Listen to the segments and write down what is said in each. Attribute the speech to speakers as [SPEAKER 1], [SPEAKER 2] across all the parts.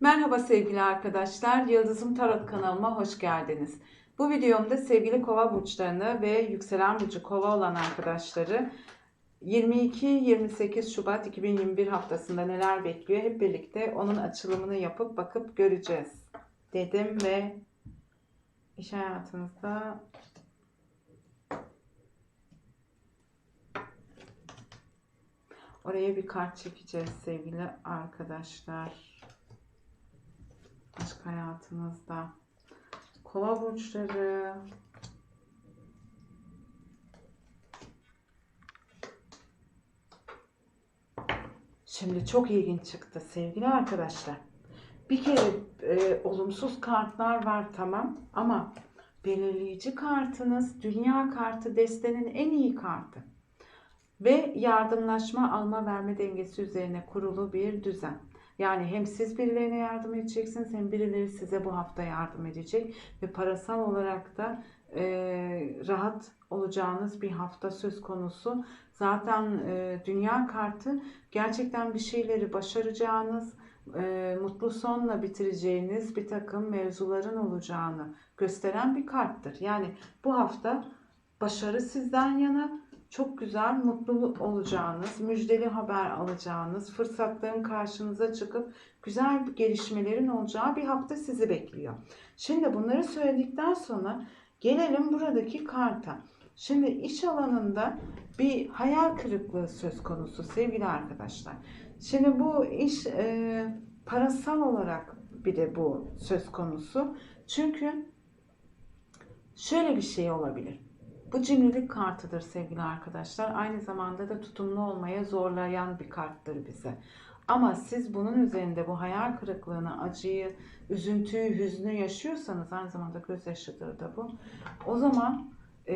[SPEAKER 1] Merhaba sevgili arkadaşlar, Yıldızım Tarot kanalıma hoş geldiniz. Bu videomda sevgili kova burçlarını ve yükselen burcu kova olan arkadaşları 22-28 Şubat 2021 haftasında neler bekliyor hep birlikte onun açılımını yapıp bakıp göreceğiz dedim ve iş hayatınızda oraya bir kart çekeceğiz sevgili arkadaşlar aşk hayatınızda. Kova burçları. Şimdi çok ilginç çıktı sevgili arkadaşlar. Bir kere e, olumsuz kartlar var tamam ama belirleyici kartınız dünya kartı destenin en iyi kartı. Ve yardımlaşma alma verme dengesi üzerine kurulu bir düzen. Yani hem siz birilerine yardım edeceksiniz hem birileri size bu hafta yardım edecek ve parasal olarak da e, rahat olacağınız bir hafta söz konusu. Zaten e, dünya kartı gerçekten bir şeyleri başaracağınız, e, mutlu sonla bitireceğiniz bir takım mevzuların olacağını gösteren bir karttır. Yani bu hafta başarı sizden yana, çok güzel, mutlu olacağınız, müjdeli haber alacağınız, fırsatların karşınıza çıkıp güzel gelişmelerin olacağı bir hafta sizi bekliyor. Şimdi bunları söyledikten sonra gelelim buradaki karta. Şimdi iş alanında bir hayal kırıklığı söz konusu sevgili arkadaşlar. Şimdi bu iş e, parasal olarak bir de bu söz konusu. Çünkü şöyle bir şey olabilir. Bu cimrilik kartıdır sevgili arkadaşlar. Aynı zamanda da tutumlu olmaya zorlayan bir karttır bize. Ama siz bunun üzerinde bu hayal kırıklığını, acıyı, üzüntüyü, hüznü yaşıyorsanız aynı zamanda gözyaşıdır da bu. O zaman e,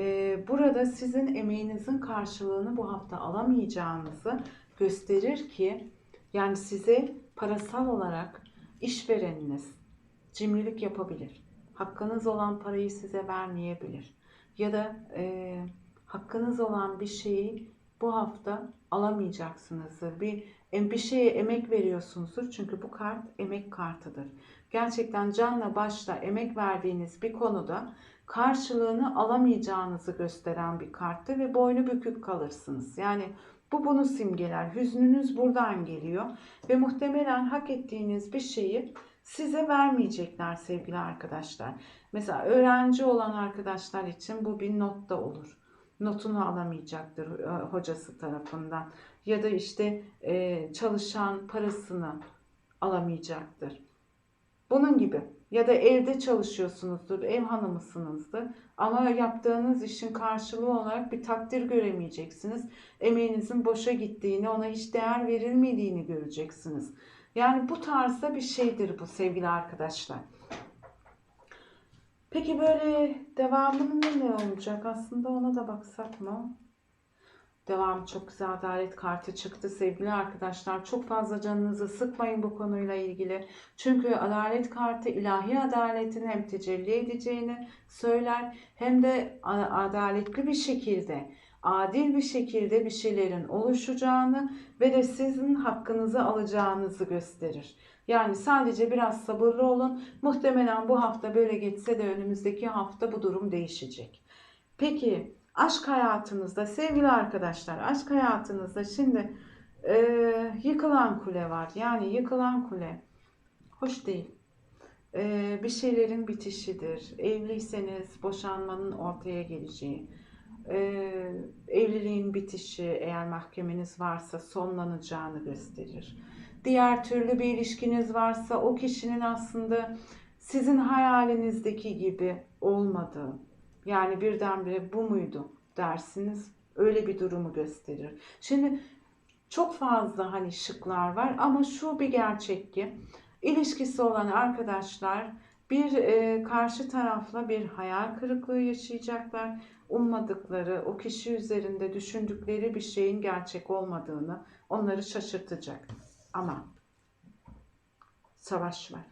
[SPEAKER 1] burada sizin emeğinizin karşılığını bu hafta alamayacağınızı gösterir ki yani size parasal olarak işvereniniz cimrilik yapabilir. Hakkınız olan parayı size vermeyebilir ya da e, hakkınız olan bir şeyi bu hafta alamayacaksınızdır. Bir bir şeye emek veriyorsunuzdur. Çünkü bu kart emek kartıdır. Gerçekten canla başla emek verdiğiniz bir konuda karşılığını alamayacağınızı gösteren bir karttır ve boynu bükük kalırsınız. Yani bu bunu simgeler. Hüznünüz buradan geliyor ve muhtemelen hak ettiğiniz bir şeyi size vermeyecekler sevgili arkadaşlar. Mesela öğrenci olan arkadaşlar için bu bir not da olur. Notunu alamayacaktır e, hocası tarafından. Ya da işte e, çalışan parasını alamayacaktır. Bunun gibi. Ya da evde çalışıyorsunuzdur, ev hanımısınızdır. Ama yaptığınız işin karşılığı olarak bir takdir göremeyeceksiniz. Emeğinizin boşa gittiğini, ona hiç değer verilmediğini göreceksiniz. Yani bu tarzda bir şeydir bu sevgili arkadaşlar. Peki böyle devamında ne olacak? Aslında ona da baksak mı? Devam çok güzel adalet kartı çıktı sevgili arkadaşlar. Çok fazla canınızı sıkmayın bu konuyla ilgili. Çünkü adalet kartı ilahi adaletin hem tecelli edeceğini söyler hem de adaletli bir şekilde adil bir şekilde bir şeylerin oluşacağını ve de sizin hakkınızı alacağınızı gösterir. Yani sadece biraz sabırlı olun. Muhtemelen bu hafta böyle geçse de önümüzdeki hafta bu durum değişecek. Peki aşk hayatınızda sevgili arkadaşlar aşk hayatınızda şimdi e, yıkılan kule var. Yani yıkılan kule hoş değil. E, bir şeylerin bitişidir. Evliyseniz boşanmanın ortaya geleceği e, evliliğin bitişi eğer mahkemeniz varsa sonlanacağını gösterir. Diğer türlü bir ilişkiniz varsa o kişinin aslında sizin hayalinizdeki gibi olmadığı yani birdenbire bu muydu dersiniz öyle bir durumu gösterir. Şimdi çok fazla hani şıklar var ama şu bir gerçek ki ilişkisi olan arkadaşlar bir e, karşı tarafla bir hayal kırıklığı yaşayacaklar ummadıkları, o kişi üzerinde düşündükleri bir şeyin gerçek olmadığını onları şaşırtacak. Ama savaş var.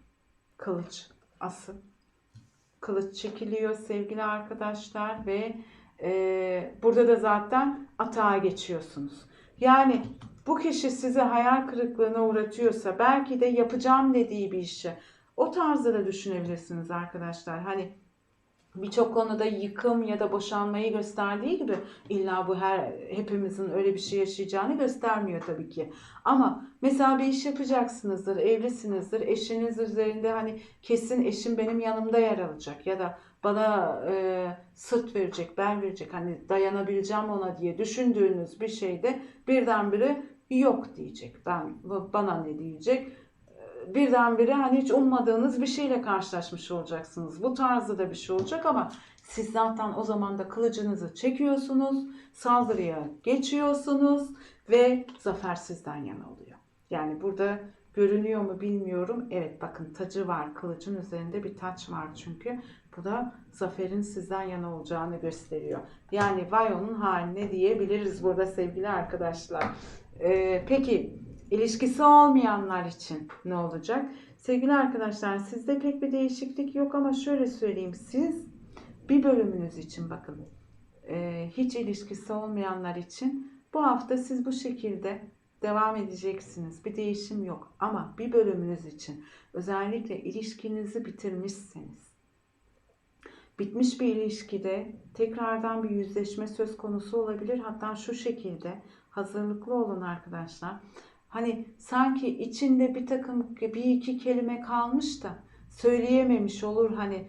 [SPEAKER 1] Kılıç, asıl. Kılıç çekiliyor sevgili arkadaşlar ve e, burada da zaten atağa geçiyorsunuz. Yani bu kişi sizi hayal kırıklığına uğratıyorsa belki de yapacağım dediği bir işi o tarzda da düşünebilirsiniz arkadaşlar. Hani birçok konuda yıkım ya da boşanmayı gösterdiği gibi illa bu her hepimizin öyle bir şey yaşayacağını göstermiyor tabii ki. Ama mesela bir iş yapacaksınızdır, evlisinizdir, eşiniz üzerinde hani kesin eşim benim yanımda yer alacak ya da bana e, sırt verecek, bel verecek hani dayanabileceğim ona diye düşündüğünüz bir şeyde birdenbire yok diyecek. Ben bana ne diyecek? Birdenbire hani hiç ummadığınız bir şeyle karşılaşmış olacaksınız. Bu tarzda da bir şey olacak ama siz zaten o zaman da kılıcınızı çekiyorsunuz, saldırıya geçiyorsunuz ve zafer sizden yana oluyor. Yani burada görünüyor mu bilmiyorum. Evet bakın tacı var. Kılıcın üzerinde bir taç var çünkü. Bu da zaferin sizden yana olacağını gösteriyor. Yani vay onun haline diyebiliriz burada sevgili arkadaşlar. Ee, peki İlişkisi olmayanlar için ne olacak? Sevgili arkadaşlar sizde pek bir değişiklik yok ama şöyle söyleyeyim. Siz bir bölümünüz için bakın e, hiç ilişkisi olmayanlar için bu hafta siz bu şekilde devam edeceksiniz. Bir değişim yok ama bir bölümünüz için özellikle ilişkinizi bitirmişseniz bitmiş bir ilişkide tekrardan bir yüzleşme söz konusu olabilir. Hatta şu şekilde hazırlıklı olun arkadaşlar. Hani sanki içinde bir takım bir iki kelime kalmış da söyleyememiş olur. Hani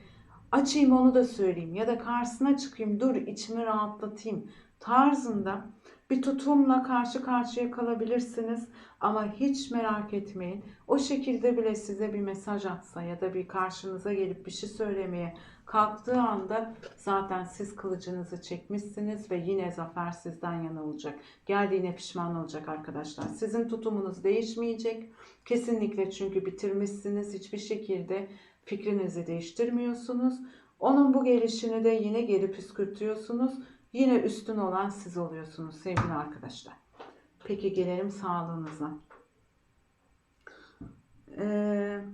[SPEAKER 1] açayım onu da söyleyeyim ya da karşısına çıkayım dur içimi rahatlatayım tarzında bir tutumla karşı karşıya kalabilirsiniz ama hiç merak etmeyin. O şekilde bile size bir mesaj atsa ya da bir karşınıza gelip bir şey söylemeye kalktığı anda zaten siz kılıcınızı çekmişsiniz ve yine zafer sizden yana olacak. Geldiğine pişman olacak arkadaşlar. Sizin tutumunuz değişmeyecek. Kesinlikle çünkü bitirmişsiniz. Hiçbir şekilde fikrinizi değiştirmiyorsunuz. Onun bu gelişini de yine geri püskürtüyorsunuz. Yine üstün olan siz oluyorsunuz sevgili arkadaşlar. Peki gelelim sağlığınıza. Ee,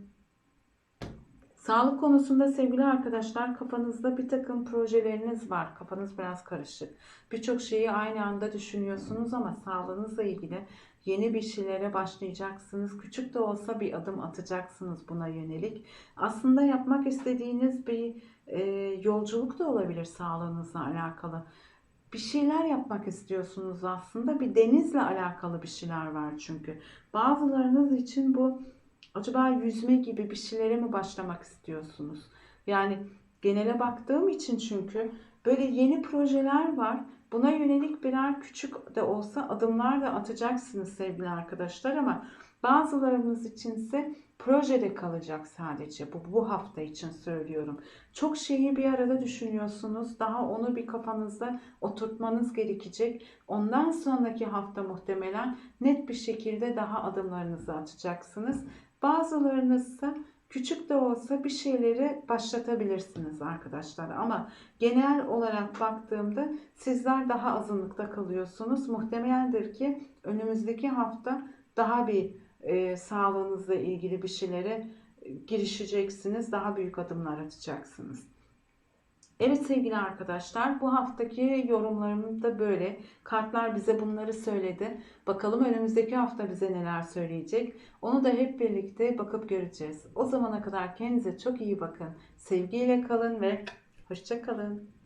[SPEAKER 1] sağlık konusunda sevgili arkadaşlar kafanızda bir takım projeleriniz var. Kafanız biraz karışık. Birçok şeyi aynı anda düşünüyorsunuz ama sağlığınızla ilgili yeni bir şeylere başlayacaksınız. Küçük de olsa bir adım atacaksınız buna yönelik. Aslında yapmak istediğiniz bir e, yolculuk da olabilir sağlığınızla alakalı bir şeyler yapmak istiyorsunuz aslında. Bir denizle alakalı bir şeyler var çünkü. Bazılarınız için bu acaba yüzme gibi bir şeylere mi başlamak istiyorsunuz? Yani genele baktığım için çünkü böyle yeni projeler var. Buna yönelik birer küçük de olsa adımlar da atacaksınız sevgili arkadaşlar ama bazılarınız içinse projede kalacak sadece. Bu, bu hafta için söylüyorum. Çok şeyi bir arada düşünüyorsunuz. Daha onu bir kafanızda oturtmanız gerekecek. Ondan sonraki hafta muhtemelen net bir şekilde daha adımlarınızı atacaksınız. Bazılarınız ise küçük de olsa bir şeyleri başlatabilirsiniz arkadaşlar. Ama genel olarak baktığımda sizler daha azınlıkta kalıyorsunuz. Muhtemeldir ki önümüzdeki hafta daha bir e, sağlığınızla ilgili bir şeylere girişeceksiniz. Daha büyük adımlar atacaksınız. Evet sevgili arkadaşlar bu haftaki yorumlarım da böyle. Kartlar bize bunları söyledi. Bakalım önümüzdeki hafta bize neler söyleyecek. Onu da hep birlikte bakıp göreceğiz. O zamana kadar kendinize çok iyi bakın. Sevgiyle kalın ve hoşça kalın.